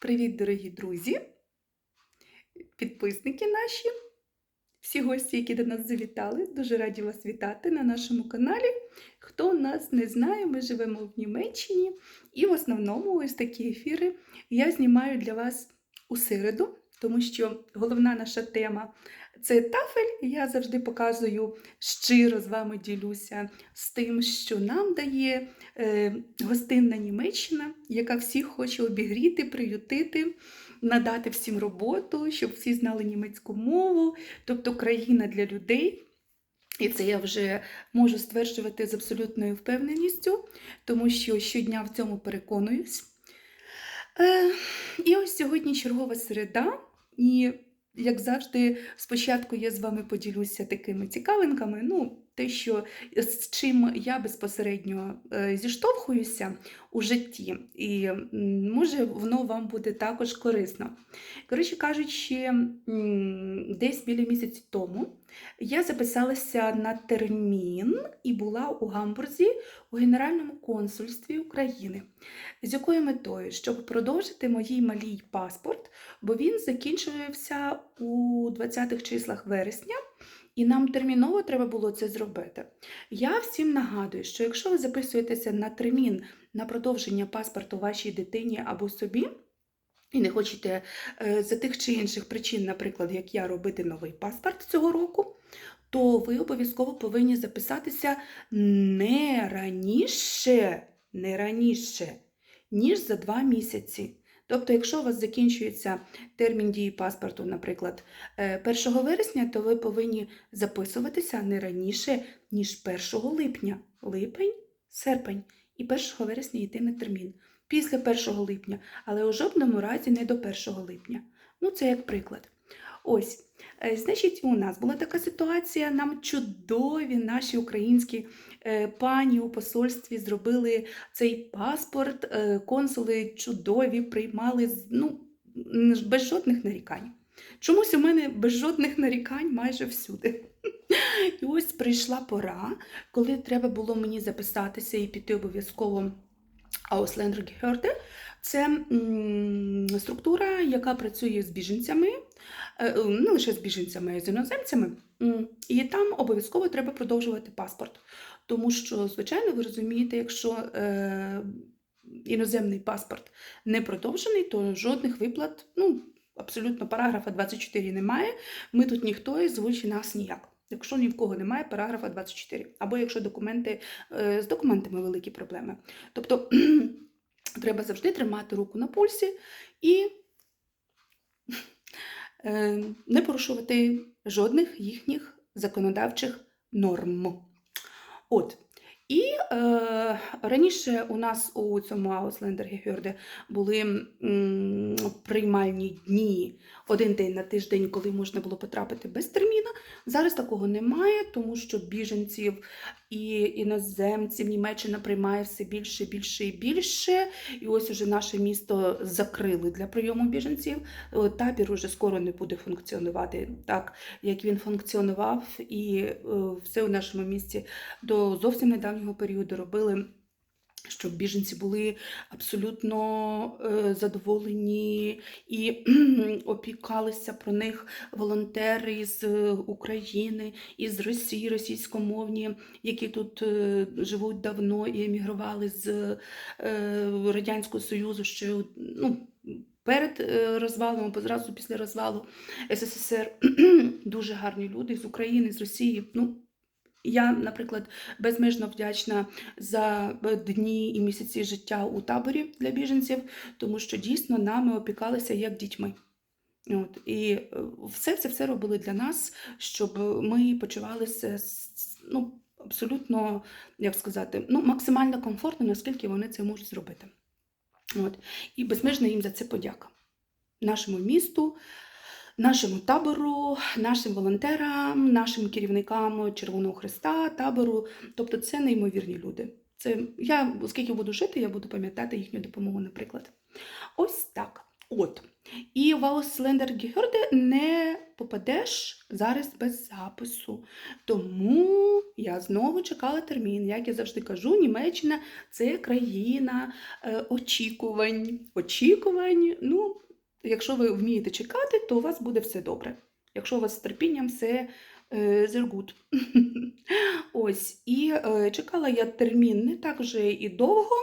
Привіт, дорогі друзі, підписники наші, всі гості, які до нас завітали. Дуже раді вас вітати на нашому каналі. Хто нас не знає, ми живемо в Німеччині, і в основному ось такі ефіри я знімаю для вас у середу, тому що головна наша тема це тафель. Я завжди показую щиро з вами ділюся з тим, що нам дає е, гостинна Німеччина, яка всіх хоче обігріти, приютити, надати всім роботу, щоб всі знали німецьку мову, тобто країна для людей. І це я вже можу стверджувати з абсолютною впевненістю, тому що щодня в цьому переконуюсь. Е, і ось сьогодні чергова середа, і як завжди, спочатку я з вами поділюся такими цікавинками. Ну, те, що з чим я безпосередньо е, зіштовхуюся у житті, і може воно вам буде також корисно. Коротше кажучи, десь біля місяці тому я записалася на термін і була у Гамбурзі у Генеральному консульстві України. З якою метою? Щоб продовжити моїй малій паспорт, бо він закінчувався у 20-х числах вересня, і нам терміново треба було це зробити. Я всім нагадую, що якщо ви записуєтеся на термін на продовження паспорту вашій дитині або собі, і не хочете е, за тих чи інших причин, наприклад, як я робити новий паспорт цього року, то ви обов'язково повинні записатися не раніше, не раніше, ніж за два місяці. Тобто, якщо у вас закінчується термін дії паспорту, наприклад, е, 1 вересня, то ви повинні записуватися не раніше, ніж 1 липня. Липень, серпень і 1 вересня йти на термін. Після 1 липня, але у жодному разі не до 1 липня. Ну, це як приклад. Ось, е, значить, у нас була така ситуація. Нам чудові наші українські е, пані у посольстві зробили цей паспорт. е, Консули чудові приймали ну, без жодних нарікань. Чомусь у мене без жодних нарікань майже всюди. І ось прийшла пора, коли треба було мені записатися і піти обов'язково Ausländergehörde. Це структура, яка працює з біженцями, е, е, не лише з біженцями, а з іноземцями. І там обов'язково треба продовжувати паспорт. Тому що, звичайно, ви розумієте, якщо е, іноземний паспорт не продовжений, то жодних виплат, ну, абсолютно параграфа 24 немає. Ми тут ніхто і звучить нас ніяк. Якщо ні в кого немає параграфа 24, або якщо документи е, з документами великі проблеми. Тобто треба завжди тримати руку на пульсі і е, не порушувати жодних їхніх законодавчих норм. От. І е, раніше у нас у цьому Ausländergehörde були м, приймальні дні один день на тиждень, коли можна було потрапити без терміна. Зараз такого немає, тому що біженців і іноземців Німеччина приймає все більше, більше і більше. І ось уже наше місто закрили для прийому біженців. Е, Табір уже скоро не буде функціонувати так, як він функціонував, і е, все у нашому місті до зовсім недавнього періоду робили. Щоб біженці були абсолютно е, задоволені і опікалися про них волонтери з е, України, із Росії, російськомовні, які тут е, живуть давно і емігрували з Радянського Союзу ще ну, перед розвалом або зразу після розвалу СССР. Дуже гарні люди з України, з Росії. Ну, я, наприклад, безмежно вдячна за е, дні і місяці життя у таборі для біженців, тому що дійсно нами опікалися як дітьми. От, і е, все це все робили для нас, щоб ми почувалися ну, абсолютно, як сказати, ну, максимально комфортно, наскільки вони це можуть зробити. От. І безмежно їм за це подяка. Нашому місту, нашому табору, нашим волонтерам, нашим керівникам Червоного Христа, табору. Тобто це неймовірні люди. Це я, оскільки буду жити, я буду пам'ятати їхню допомогу, наприклад. Ось так. От. І в Ausländergehörde не попадеш зараз без запису. Тому я знову чекала термін. Як я завжди кажу, Німеччина це країна е, очікувань. Очікувань, ну, якщо ви вмієте чекати, то у вас буде все добре. Якщо у вас з терпінням все gut. Ось, і е, чекала я термін не так вже і довго,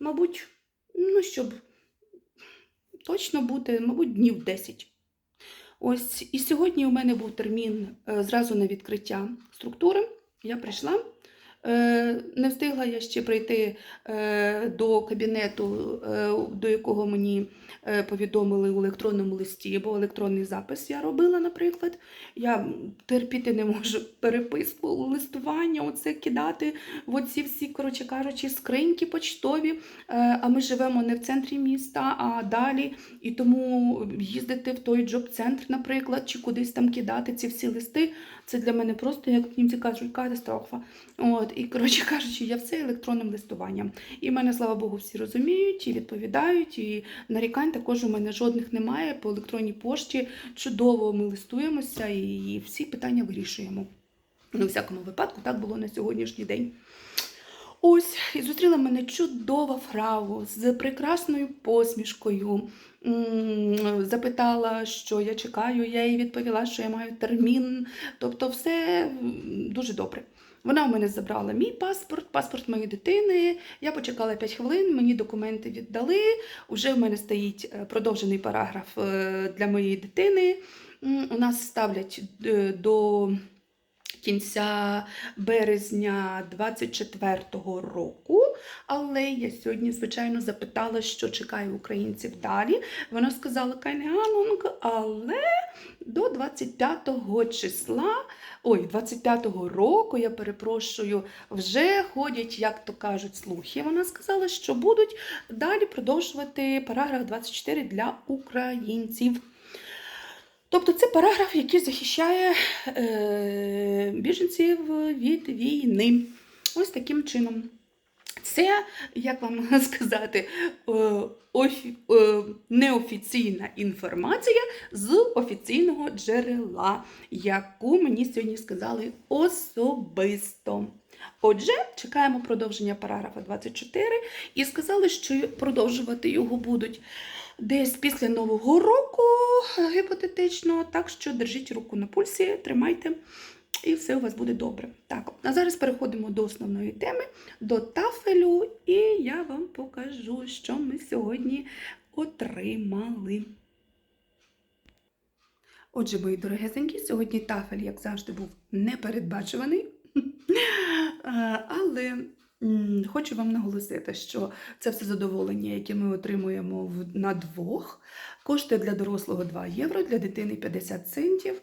мабуть, ну, щоб точно бути, мабуть, днів 10. Ось, і сьогодні у мене був термін е, зразу на відкриття структури. Я прийшла. Е, Не встигла я ще прийти е, до кабінету, е, до якого мені повідомили у електронному листі, бо електронний запис я робила, наприклад. Я терпіти не можу переписку, листування, оце кидати в оці всі, коротше кажучи, скриньки почтові. А ми живемо не в центрі міста, а далі. І тому їздити в той джоб-центр, наприклад, чи кудись там кидати ці всі листи, це для мене просто, як німці кажуть, катастрофа. От, і, коротше кажучи, я все електронним листуванням. І мене, слава Богу, всі розуміють і відповідають, і нарікань також у мене жодних немає. По електронній пошті чудово ми листуємося і всі питання вирішуємо. Ну, у всякому випадку, так було на сьогоднішній день. Ось, і зустріла мене чудова фрау з прекрасною посмішкою. Запитала, що я чекаю, я їй відповіла, що я маю термін. Тобто, все дуже добре. Вона у мене забрала мій паспорт, паспорт моєї дитини. Я почекала 5 хвилин, мені документи віддали. Уже в мене стоїть е, продовжений параграф е, для моєї дитини. У нас ставлять е, до кінця березня 24-го року. Але я сьогодні, звичайно, запитала, що чекає українців далі. Вона сказала Кайне але до 25-го числа, ой, 25-го року, я перепрошую, вже ходять, як то кажуть, слухи. Вона сказала, що будуть далі продовжувати параграф 24 для українців. Тобто це параграф, який захищає е, біженців від війни. Ось таким чином. Це, як вам сказати, е, е, неофіційна інформація з офіційного джерела, яку мені сьогодні сказали особисто. Отже, чекаємо продовження параграфа 24 і сказали, що продовжувати його будуть десь після Нового року, гіпотетично. Так що держіть руку на пульсі, тримайте, і все у вас буде добре. Так, а зараз переходимо до основної теми, до тафелю, і я вам покажу, що ми сьогодні отримали. Отже, мої дорогесенькі, сьогодні тафель, як завжди, був непередбачуваний. Але хочу вам наголосити, що це все задоволення, яке ми отримуємо на двох. Коштує для дорослого 2 євро, для дитини 50 центів.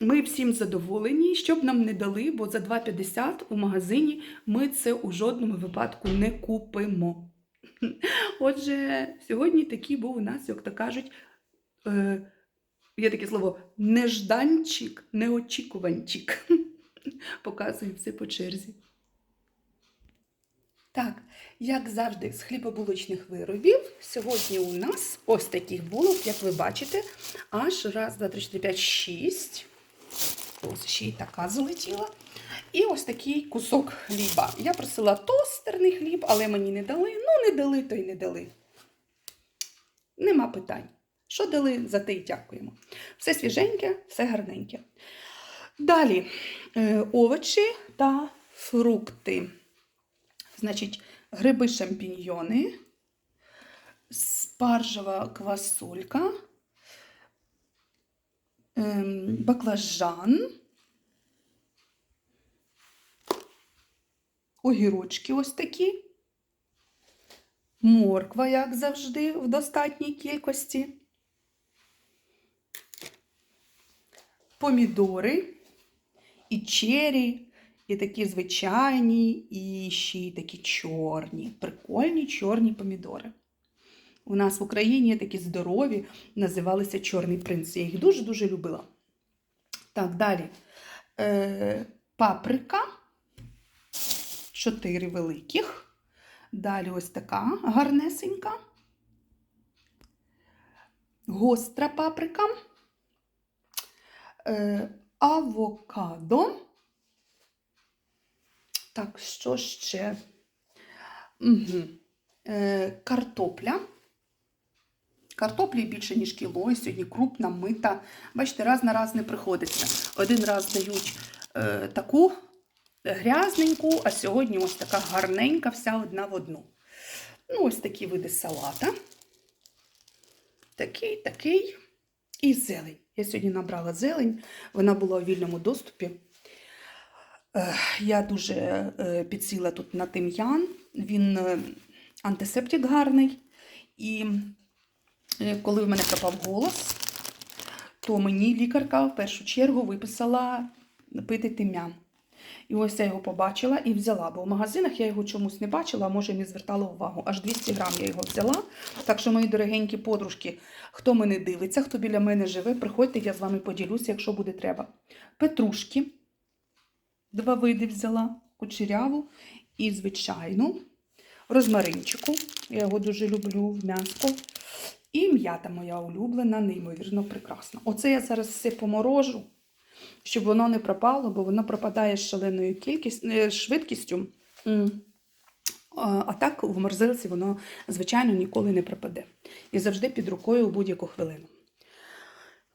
Ми всім задоволені, щоб нам не дали, бо за 2,50 у магазині ми це у жодному випадку не купимо. Отже, сьогодні такий був у нас, як то кажуть, е, є таке слово нежданчик, неочікуванчик. Показую все по черзі. Так, як завжди, з хлібобулочних виробів. Сьогодні у нас ось таких булок, як ви бачите, аж раз, два, три, чотири, п'ять, шість. Ось ще й така залетіла. І ось такий кусок хліба. Я просила тостерний хліб, але мені не дали. Ну, не дали, то й не дали. Нема питань. Що дали, за те й дякуємо. Все свіженьке, все гарненьке. Далі е, овочі та фрукти. Значить, гриби шампіньйони, спаржева квасолька, ем, баклажан, огірочки ось такі, морква, як завжди, в достатній кількості, помідори і чері, і такі звичайні, і ще й такі чорні, прикольні чорні помідори. У нас в Україні такі здорові, називалися Чорний принц. Я їх дуже-дуже любила. Так, далі. Е, паприка. Чотири великих. Далі ось така гарнесенька. Гостра паприка. е, авокадо. Так, що ще? Угу. Е, картопля. Картоплі більше, ніж кіло, і сьогодні крупна, мита. Бачите, раз на раз не приходиться. Один раз дають е, таку грязненьку, а сьогодні ось така гарненька, вся одна в одну. Ну, ось такі види салата. Такий, такий. І зелень. Я сьогодні набрала зелень, вона була у вільному доступі. Я дуже е, підсіла тут на тим'ян. Він е, антисептик гарний. І е, коли в мене пропав голос, то мені лікарка в першу чергу виписала пити тим'ян. І ось я його побачила і взяла, бо в магазинах я його чомусь не бачила, а може не звертала увагу. Аж 200 грам я його взяла. Так що, мої дорогенькі подружки, хто мене дивиться, хто біля мене живе, приходьте, я з вами поділюся, якщо буде треба. Петрушки. Два види взяла, кучеряву і звичайну. Розмаринчику. Я його дуже люблю в м'яско. І м'ята моя улюблена, неймовірно прекрасна. Оце я зараз все поморожу, щоб воно не пропало, бо воно пропадає з шаленою кількістю, е, швидкістю. А так в морозилці воно, звичайно, ніколи не пропаде. І завжди під рукою у будь-яку хвилину.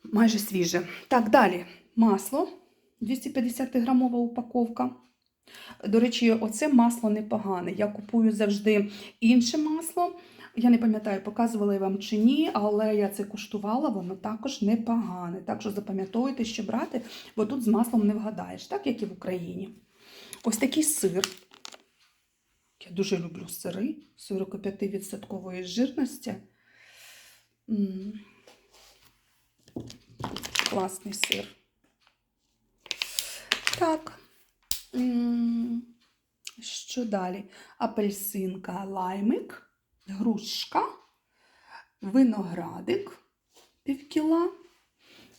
Майже свіже. Так, далі. Масло. 250 грамова упаковка. До речі, оце масло непогане. Я купую завжди інше масло. Я не пам'ятаю, показувала я вам чи ні, але я це куштувала, воно також непогане. Так що запам'ятовуйте, що брати, бо тут з маслом не вгадаєш, так як і в Україні. Ось такий сир. Я дуже люблю сири 45% жирності. М. Класний сир. Так. Що далі? Апельсинка, лаймик, грушка, виноградик пів кіла.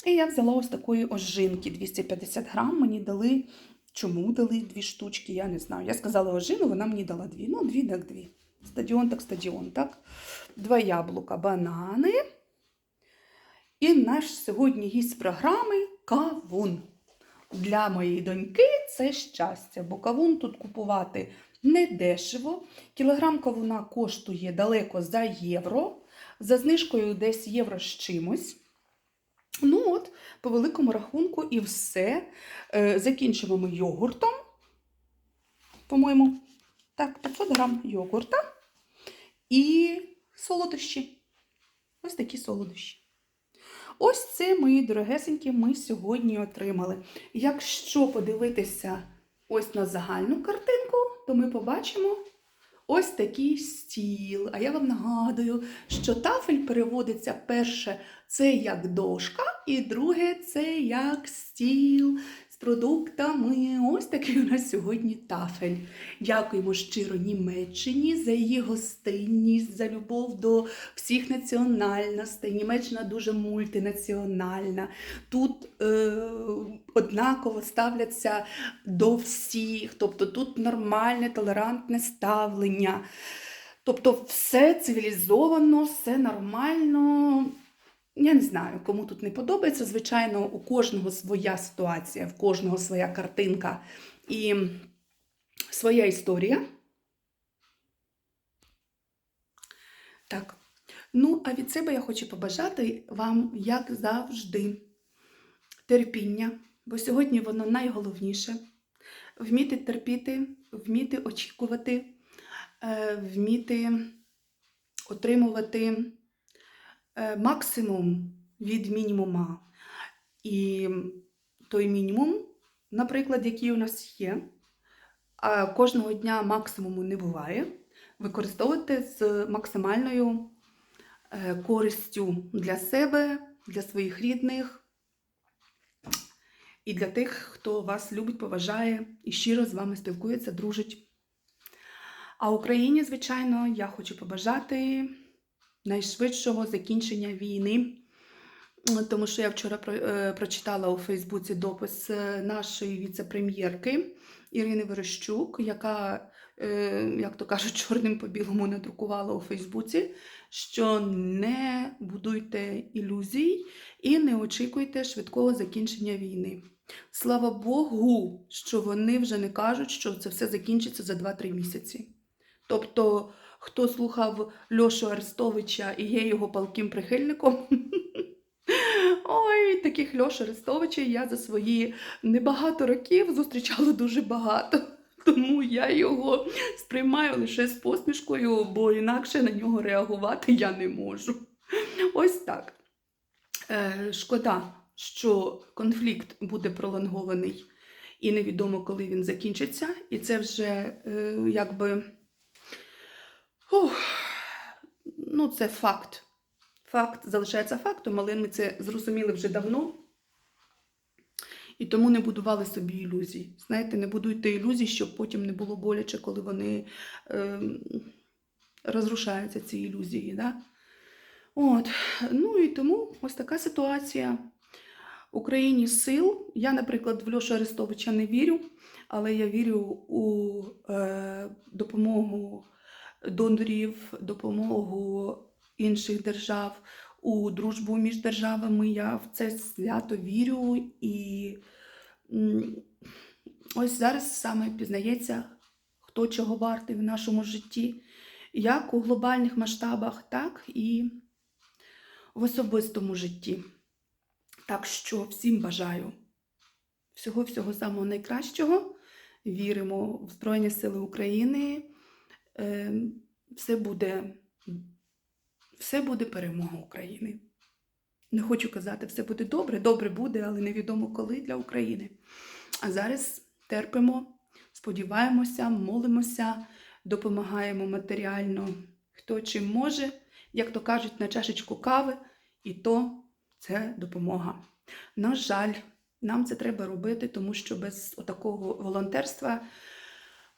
І я взяла ось такої ожинки 250 грам. Мені дали. Чому дали дві штучки? Я не знаю. Я сказала ожину, вона мені дала дві. Ну, дві, так дві. Стадіон, так стадіон, так. Два яблука, банани. І наш сьогодні гість програми кавун. Для моєї доньки це щастя, бо кавун тут купувати не дешево. Кілограм кавуна коштує далеко за євро, за знижкою десь євро з чимось. Ну от, по великому рахунку, і все. Е, Закінчимо ми йогуртом. По-моєму, так, 500 грам йогурта і солодощі. Ось такі солодощі. Ось це, мої дорогесенькі, ми сьогодні отримали. Якщо подивитися ось на загальну картинку, то ми побачимо ось такий стіл. А я вам нагадую, що тафель переводиться перше це як дошка, і друге це як стіл продуктами. Ось такий у нас сьогодні тафель. Дякуємо щиро Німеччині за її гостинність, за любов до всіх національностей. Німеччина дуже мультинаціональна. Тут е, однаково ставляться до всіх, тобто тут нормальне, толерантне ставлення. Тобто все цивілізовано, все нормально. Я не знаю, кому тут не подобається. Звичайно, у кожного своя ситуація, в кожного своя картинка і своя історія. Так. Ну, а від себе я хочу побажати вам, як завжди, терпіння, бо сьогодні воно найголовніше. Вміти терпіти, вміти очікувати, е, вміти отримувати максимум від мінімума. І той мінімум, наприклад, який у нас є, а кожного дня максимуму не буває, використовувати з максимальною е, користю для себе, для своїх рідних і для тих, хто вас любить, поважає і щиро з вами спілкується, дружить. А Україні, звичайно, я хочу побажати найшвидшого закінчення війни. Тому що я вчора е, прочитала у Фейсбуці допис е, нашої віце-прем'єрки Ірини Верещук, яка е, як то кажуть, чорним по білому надрукувала у Фейсбуці, що не будуйте ілюзій і не очікуйте швидкого закінчення війни. Слава Богу, що вони вже не кажуть, що це все закінчиться за 2-3 місяці. Тобто, хто слухав Льошу Арестовича і є його палким прихильником. Ой, таких Льош Арестовича я за свої небагато років зустрічала дуже багато. Тому я його сприймаю лише з посмішкою, бо інакше на нього реагувати я не можу. Ось так. Е, шкода, що конфлікт буде пролонгований і невідомо, коли він закінчиться. І це вже е, якби. Ух, ну, це факт. Факт залишається фактом, але ми це зрозуміли вже давно. І тому не будували собі ілюзій. Знаєте, не будуйте ілюзій, щоб потім не було боляче, коли вони е, розрушаються, ці ілюзії. Да? От. Ну і тому ось така ситуація. Україні сил. Я, наприклад, в Льошу Арестовича не вірю, але я вірю у е, допомогу донорів, допомогу інших держав, у дружбу між державами. Я в це свято вірю. І ось зараз саме пізнається, хто чого вартий в нашому житті, як у глобальних масштабах, так і в особистому житті. Так що всім бажаю всього-всього самого найкращого. Віримо в Збройні Сили України. Е, Все буде, все буде перемога України. Не хочу казати, все буде добре, добре буде, але невідомо коли для України. А зараз терпимо, сподіваємося, молимося, допомагаємо матеріально, хто чим може, як то кажуть, на чашечку кави, і то це допомога. На жаль, нам це треба робити, тому що без такого волонтерства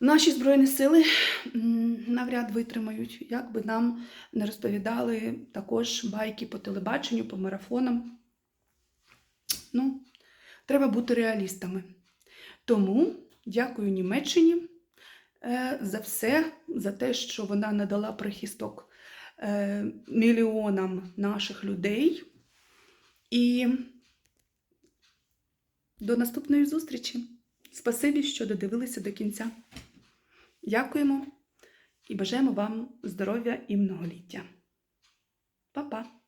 наші Збройні сили навряд витримають, як би нам не розповідали також байки по телебаченню, по марафонам. Ну, треба бути реалістами. Тому дякую Німеччині е, за все, за те, що вона надала прихисток е, мільйонам наших людей. І до наступної зустрічі. Спасибі, що додивилися до кінця. Дякуємо і бажаємо вам здоров'я і многоліття. Па-па!